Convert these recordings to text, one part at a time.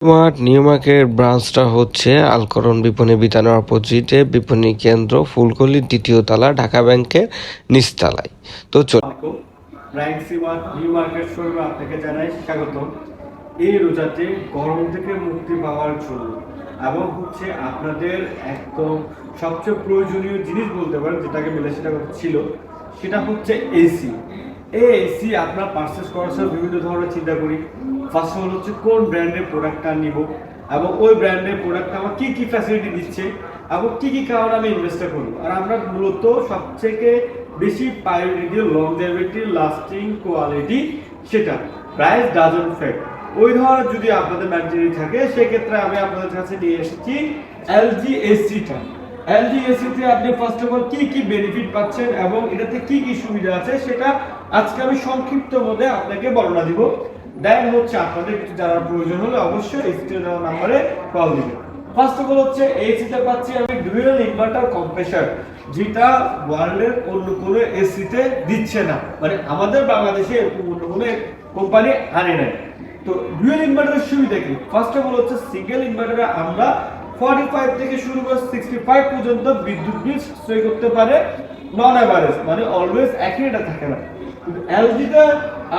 Smart new market ব্রাঞ্চটা হচ্ছে আলকরণ বিপণী বিতানের অপোজিটে বিপণী কেন্দ্র ফুলকলির দ্বিতীয় তলা, ঢাকা ব্যাংকের নিচতলায়। তো চল নিউ মার্কেট শোরুমে আপনাকে জানাই স্বাগত এই রোজাতে গরম থেকে মুক্তি পাওয়ার জন্য এবং হচ্ছে আপনাদের একদম সবচেয়ে প্রয়োজনীয় জিনিস বলতে পারেন, যেটাকে মিলে সেটা ছিল, সেটা হচ্ছে এসি। এই এসি আপনার পার্সেস করার সময় বিভিন্ন ধরনের চিন্তা করি। ফার্স্ট অফ অল হচ্ছে কোন ব্র্যান্ডের প্রোডাক্টটা নিব এবং ওই ব্র্যান্ডের প্রোডাক্ট আমার কী কী ফ্যাসিলিটি দিচ্ছে এবং কী কী কারণে আমি ইনভেস্টটা করব। আর আমরা মূলত সবথেকে বেশি প্রায়োরিটি লংজেভিটি লাস্টিং কোয়ালিটি সেটা প্রাইস ডাজন ফ্যাক্ট ওই ধরনের যদি আপনাদের ম্যাটেরিয়াল থাকে, সেক্ষেত্রে আমি আপনাদের কাছে নিয়ে এসেছি এলজি এসিটা এলজি এসিতে আপনি ফার্স্ট অফ অল বেনিফিট পাচ্ছেন এবং এটাতে সুবিধা আছে সেটা আজকে আমি সংক্ষিপ্ত মধ্যে আপনাকে বর্ণনা দিব। দেন হচ্ছে আপনাদের কিছু জানার প্রয়োজন হলে অবশ্যই স্ক্রিনে দেওয়া নাম্বারে কল দিবেন। ফার্স্ট অফ অল হচ্ছে এসিতে পাচ্ছি আমি ডুয়েল ইনভার্টার কম্প্রেসার যেটা ওয়ার্ল্ডের অন্য কোনো এসিতে দিচ্ছে না। মানে আমাদের বাংলাদেশে অন্য কোনো কোম্পানি আনে নাই। তো ডুয়েল ইনভার্টারের সুবিধা কি? ফার্স্ট অফ অল হচ্ছে সিঙ্গেল ইনভার্টারে আমরা 45 থেকে শুরু করে 65 পর্যন্ত বিদ্যুৎ বিল সাশ্রয় করতে পারে নন অ্যাভারেজ মানে অলওয়েজ একই রেটে থাকে না। কিন্তু এলজিতে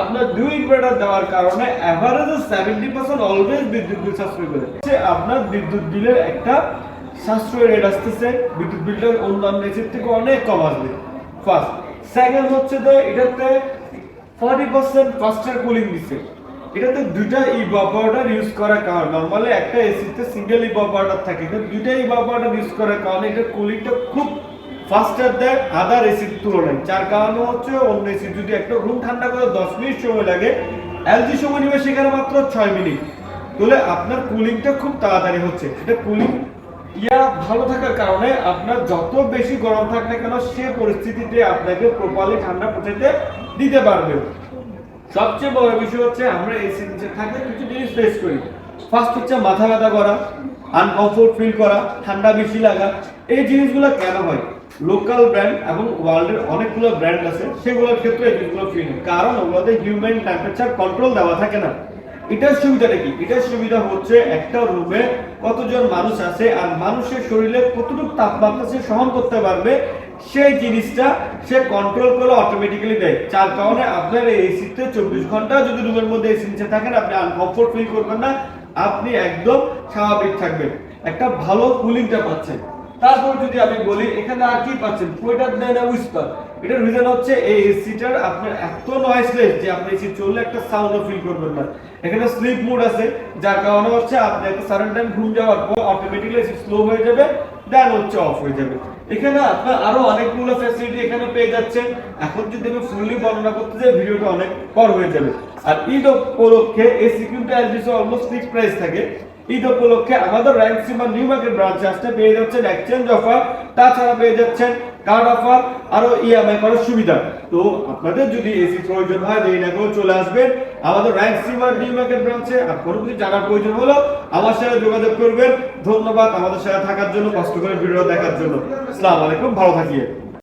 আপনার দুই ইনভার্টার দেওয়ার কারণে অ্যাভারেজে 70% অলওয়েজ বিদ্যুৎ বিল সাশ্রয় করে। হচ্ছে আপনার বিদ্যুৎ বিলের একটা সাশ্রয় রেট আসতেছে, বিদ্যুৎ বিলটা অন্যান্য এসির থেকে অনেক কম আসবে। ফার্স্ট সেকেন্ড হচ্ছে যে এটাতে 40% ফাস্টার কুলিং দিচ্ছে। এটাতে দুইটা ইভাপোরেটর ইউজ করার কারণে। নরমালি একটা এসিতে সিঙ্গেল ইভাপোরেটর থাকে, কিন্তু ইভাপোরেটর ইউজ করার কারণে এটা কুলিংটা খুব ফাস্টার দেয় আদার এসির তুলনায়। যার কারণে হচ্ছে অন্য এসি যদি একটা রুম ঠান্ডা করে দশ মিনিট সময় লাগে এলজি সময় সেখানে মাত্র ছয় মিনিট। তাহলে আপনার কুলিংটা খুব তাড়াতাড়ি হচ্ছে। এটা কুলিং ইয়া ভালো থাকার কারণে আপনার যত বেশি গরম থাক না কেন সে পরিস্থিতিতে আপনাকে প্রপারলি ঠান্ডা পৌঁছাতে দিতে পারবে। সবচেয়ে বড় বিষয় হচ্ছে আমরা এসি নিচে থাকলে কিছু জিনিস ফেস করি। ফার্স্ট হচ্ছে মাথা ব্যথা করা আনকমফোর্ট ফিল করা, ঠান্ডা বেশি লাগা। এই জিনিসগুলো কেন হয়? লোকাল ব্র্যান্ড এবং ওয়ার্ল্ডের অনেকগুলো ব্র্যান্ড আছে, সেগুলোর ক্ষেত্রে এই জিনিসগুলো ফিল হয়। কারণ ওগুলোতে হিউম্যান টেম্পারেচার কন্ট্রোল দেওয়া থাকে না। এটার সুবিধাটা কি? এটার সুবিধা হচ্ছে একটা রুমে কতজন মানুষ আছে, আর মানুষের শরীরে কতটুকু তাপমাত্রা সে সহন করতে পারবে সেই জিনিসটা সে কন্ট্রোল করে অটোমেটিক্যালি দেয়। যার কারণে আপনার এসিতে চব্বিশ ঘণ্টা যদি রুমের মধ্যে এসি নিচে থাকেন, আপনি আনকমফোর্ট ফিল করবেন না। আপনি একদম স্বাভাবিক থাকবেন। একটা ভালো কুলিংটা পাচ্ছেন। তারপর যদি আমি বলি, এখানে আর কি পাচ্ছেন? কোয়েটার দেয় না উইস্পার এটার রিজন হচ্ছে এই এসিটার আপনার এত নয়েসলেস যে আপনি এসি চললে একটা সাউন্ডও ফিল করবেন না। এখানে স্লিপ মোড আছে, যার কারণে হচ্ছে আপনি একটা সাডেন টাইম ঘুম যাওয়ার পর অটোমেটিক্যালি এসি স্লো হয়ে যাবে দেন হচ্ছে অফ হয়ে যাবে। এখানে আপনার আরও অনেকগুলো ফ্যাসিলিটি এখানে পেয়ে যাচ্ছেন। এখন যদি আমি ফুললি বর্ণনা করতে যাই, ভিডিওটা অনেক বড় হয়ে যাবে। আর ঈদ উপলক্ষে এসি কিন্তু অলমোস্ট ফিক্স প্রাইস থাকে। ঈদ উপলক্ষে আমাদের র্যাঙ্ক সিমা নিউ মার্কেট ব্রাঞ্চে আসতে পেয়ে যাচ্ছেন এক্সচেঞ্জ অফার তাছাড়া পেয়ে যাচ্ছেন কার্ড অফার আরও ইএমআই করার সুবিধা। তো আপনাদের যদি এসি প্রয়োজন হয়, দেরি না চলে আসবেন আমাদের র্যাঙ্ক সিমা নিউ মার্কেট ব্রাঞ্চে। আর কোনো কিছু জানার প্রয়োজন হলো আমার সাথে যোগাযোগ করবেন। ধন্যবাদ আমাদের সাথে থাকার জন্য, কষ্ট করে ভিডিও দেখার জন্য। আলাইকুম, ভালো থাকিয়ে